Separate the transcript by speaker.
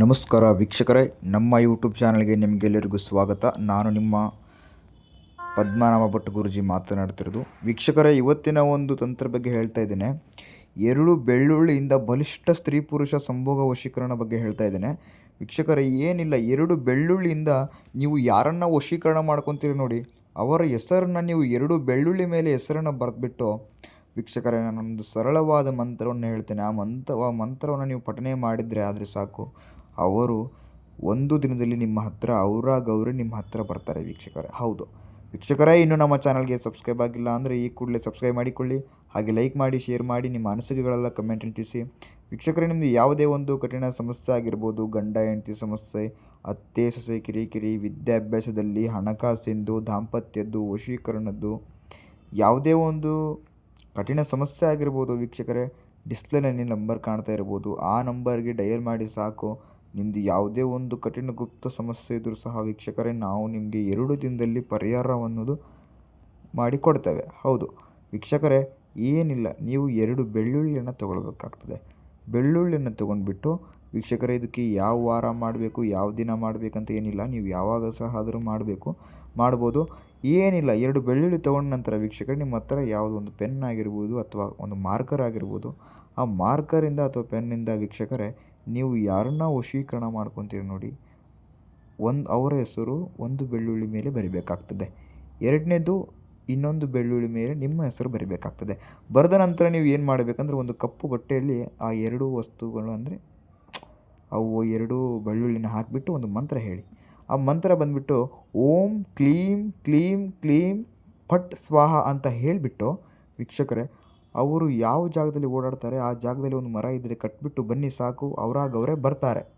Speaker 1: ನಮಸ್ಕಾರ ವೀಕ್ಷಕರೇ, ನಮ್ಮ ಯೂಟ್ಯೂಬ್ ಚಾನಲ್ಗೆ ನಿಮಗೆಲ್ಲರಿಗೂ ಸ್ವಾಗತ. ನಾನು ನಿಮ್ಮ ಪದ್ಮನಾಭ ಭಟ್ ಗುರುಜಿ ಮಾತನಾಡ್ತಿರೋದು. ವೀಕ್ಷಕರೇ, ಇವತ್ತಿನ ಒಂದು ತಂತ್ರ ಬಗ್ಗೆ ಹೇಳ್ತಾ ಇದ್ದೇನೆ. ಎರಡು ಬೆಳ್ಳುಳ್ಳಿಯಿಂದ ಬಲಿಷ್ಠ ಸ್ತ್ರೀ ಪುರುಷ ಸಂಭೋಗ ವಶೀಕರಣ ಬಗ್ಗೆ ಹೇಳ್ತಾ ಇದ್ದೇನೆ. ವೀಕ್ಷಕರೇ, ಏನಿಲ್ಲ, ಎರಡು ಬೆಳ್ಳುಳ್ಳಿಯಿಂದ ನೀವು ಯಾರನ್ನ ವಶೀಕರಣ ಮಾಡ್ಕೊತೀರಿ ನೋಡಿ, ಅವರ ಹೆಸರನ್ನು ನೀವು ಎರಡು ಬೆಳ್ಳುಳ್ಳಿ ಮೇಲೆ ಹೆಸರನ್ನು ಬರೆದ್ಬಿಟ್ಟು, ವೀಕ್ಷಕರೇ, ನಾನೊಂದು ಸರಳವಾದ ಮಂತ್ರವನ್ನು ಹೇಳ್ತೇನೆ. ಆ ಮಂತ್ರ, ಆ ಮಂತ್ರವನ್ನು ನೀವು ಪಠನೆ ಮಾಡಿದರೆ ಆದರೆ ಸಾಕು. ಅವರು ಒಂದು ದಿನದಲ್ಲಿ ನಿಮ್ಮ ಹತ್ರ, ಅವರ ಗೌರಿ ನಿಮ್ಮ ಹತ್ರ ಬರ್ತಾರೆ ವೀಕ್ಷಕರೇ. ಹೌದು. ವೀಕ್ಷಕರೇ, ಇನ್ನೂ ನಮ್ಮ ಚಾನಲ್ಗೆ ಸಬ್ಸ್ಕ್ರೈಬ್ ಆಗಿಲ್ಲ ಅಂದರೆ ಈ ಕೂಡಲೇ ಸಬ್ಸ್ಕ್ರೈಬ್ ಮಾಡಿಕೊಳ್ಳಿ. ಹಾಗೆ ಲೈಕ್ ಮಾಡಿ, ಶೇರ್ ಮಾಡಿ, ನಿಮ್ಮ ಅನಿಸಿಕೆಗಳೆಲ್ಲ ಕಮೆಂಟ್ ತಿಳಿಸಿ. ವೀಕ್ಷಕರೇ ನಿಮ್ಮದು ಯಾವುದೇ ಒಂದು ಕಠಿಣ ಸಮಸ್ಯೆ ಆಗಿರ್ಬೋದು, ಗಂಡ, ಹೆಂಡತಿ ಸಮಸ್ಯೆ, ಅತ್ತೆ, ಸೊಸೆ, ಕಿರಿಕಿರಿ, ವಿದ್ಯಾಭ್ಯಾಸದಲ್ಲಿ ಹಣಕಾಸಿಂದು, ದಾಂಪತ್ಯದ್ದು, ವಶೀಕರಣದ್ದು, ಯಾವುದೇ ಒಂದು ಕಠಿಣ ಸಮಸ್ಯೆ ಆಗಿರ್ಬೋದು ವೀಕ್ಷಕರೇ ಡಿಸ್ಪ್ಲೇನಲ್ಲಿ ನಂಬರ್ ಕಾಣ್ತಾ ಇರ್ಬೋದು. ಆ ನಂಬರ್ಗೆ ಡಯಲ್ ಮಾಡಿ ಸಾಕು. ನಿಮ್ಮದು ಯಾವುದೇ ಒಂದು ಕಠಿಣ ಗುಪ್ತ ಸಮಸ್ಯೆ ಇದ್ದರೂ ಸಹ ವೀಕ್ಷಕರೇ, ನಾವು ನಿಮಗೆ ಎರಡು ದಿನದಲ್ಲಿ ಪರಿಹಾರವನ್ನೋದು ಮಾಡಿಕೊಡ್ತೇವೆ. ಹೌದು. ವೀಕ್ಷಕರೇ, ಏನಿಲ್ಲ, ನೀವು ಎರಡು ಬೆಳ್ಳುಳ್ಳಿಯನ್ನು ತಗೊಳ್ಬೇಕಾಗ್ತದೆ. ಬೆಳ್ಳುಳ್ಳಿಯನ್ನು ತೊಗೊಂಡ್ಬಿಟ್ಟು ವೀಕ್ಷಕರೇ, ಇದಕ್ಕೆ ಯಾವ ವಾರ ಮಾಡಬೇಕು, ಯಾವ ದಿನ ಮಾಡಬೇಕಂತ ಏನಿಲ್ಲ, ನೀವು ಯಾವಾಗ ಸಹ ಆದರೂ ಮಾಡಬೇಕು, ಮಾಡ್ಬೋದು. ಏನಿಲ್ಲ, ಎರಡು ಬೆಳ್ಳುಳ್ಳಿ ತೊಗೊಂಡ ನಂತರ ವೀಕ್ಷಕರೇ, ನಿಮ್ಮ ಹತ್ರ ಯಾವುದೋ ಒಂದು ಪೆನ್ ಆಗಿರ್ಬೋದು ಅಥವಾ ಒಂದು ಮಾರ್ಕರ್ ಆಗಿರ್ಬೋದು, ಆ ಮಾರ್ಕರಿಂದ ಅಥವಾ ಪೆನ್ನಿಂದ ವೀಕ್ಷಕರೇ ನೀವು ಯಾರನ್ನ ವಶೀಕರಣ ಮಾಡ್ಕೊತೀರಿ ನೋಡಿ, ಒಂದು ಅವರ ಹೆಸರು ಒಂದು ಬೆಳ್ಳುಳ್ಳಿ ಮೇಲೆ ಬರಿಬೇಕಾಗ್ತದೆ. ಎರಡನೇದು ಇನ್ನೊಂದು ಬೆಳ್ಳುಳ್ಳಿ ಮೇಲೆ ನಿಮ್ಮ ಹೆಸರು ಬರಿಬೇಕಾಗ್ತದೆ. ಬರೆದ ನಂತರ ನೀವು ಏನು ಮಾಡಬೇಕಂದ್ರೆ, ಒಂದು ಕಪ್ಪು ಬಟ್ಟೆಯಲ್ಲಿ ಆ ಎರಡು ವಸ್ತುಗಳು ಅಂದರೆ, ಅವು ಎರಡು ಬೆಳ್ಳುಳ್ಳಿನ ಹಾಕಿಬಿಟ್ಟು ಒಂದು ಮಂತ್ರ ಹೇಳಿ. ಆ ಮಂತ್ರ ಬಂದುಬಿಟ್ಟು, ಓಂ ಕ್ಲೀಂ ಕ್ಲೀಂ ಕ್ಲೀಂ ಫಟ್ ಸ್ವಾಹ ಅಂತ ಹೇಳಿಬಿಟ್ಟು, ವೀಕ್ಷಕರೇ ಅವರು ಯಾವ ಜಾಗದಲ್ಲಿ ಓಡಾಡ್ತಾರೆ, ಆ ಜಾಗದಲ್ಲಿ ಒಂದು ಮರ ಇದ್ದರೆ ಕಟ್ಬಿಟ್ಟು ಬನ್ನಿ ಸಾಕು, ಅವರಾಗ ಅವರೇ ಬರ್ತಾರೆ.